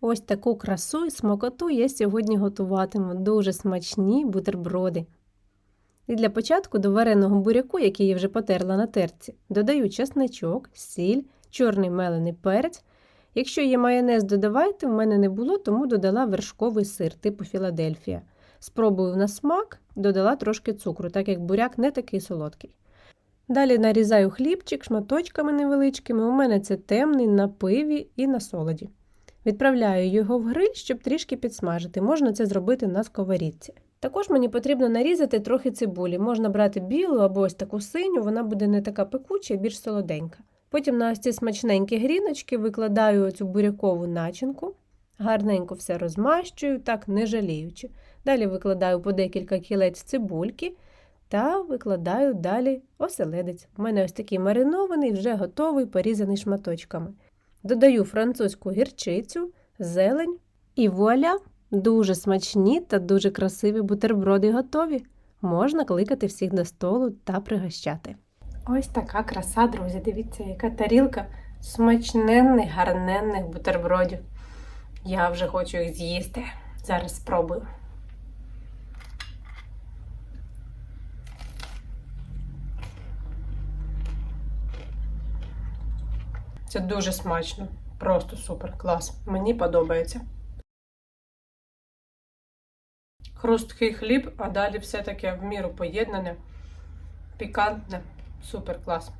Ось таку красу і смакоту я сьогодні готуватиму. Дуже смачні бутерброди. І для початку до вареного буряку, який я вже потерла на терці, додаю чесничок, сіль, чорний мелений перець. Якщо є майонез, додавайте, в мене не було, тому додала вершковий сир типу Філадельфія. Спробую на смак, додала трошки цукру, так як буряк не такий солодкий. Далі нарізаю хлібчик шматочками невеличкими. У мене це темний на пиві і на солоді. Відправляю його в гриль, щоб трішки підсмажити. Можна це зробити на сковорідці. Також мені потрібно нарізати трохи цибулі. Можна брати білу або ось таку синю, вона буде не така пекуча, а більш солоденька. Потім на ось ці смачненькі гріночки викладаю цю бурякову начинку, гарненько все розмащую, так не жаліючи. Далі викладаю по декілька кілець цибульки та викладаю далі оселедець. У мене ось такий маринований, вже готовий, порізаний шматочками. Додаю французьку гірчицю, зелень і вуаля! Дуже смачні та дуже красиві бутерброди готові. Можна кликати всіх до столу та пригощати. Ось така краса, друзі. Дивіться, яка тарілка смачненних, гарненних бутербродів. Я вже хочу їх з'їсти. Зараз спробую. Це дуже смачно. Просто супер, клас. Мені подобається. Хрусткий хліб, а далі все таке в міру поєднане, пікантне. Супер клас.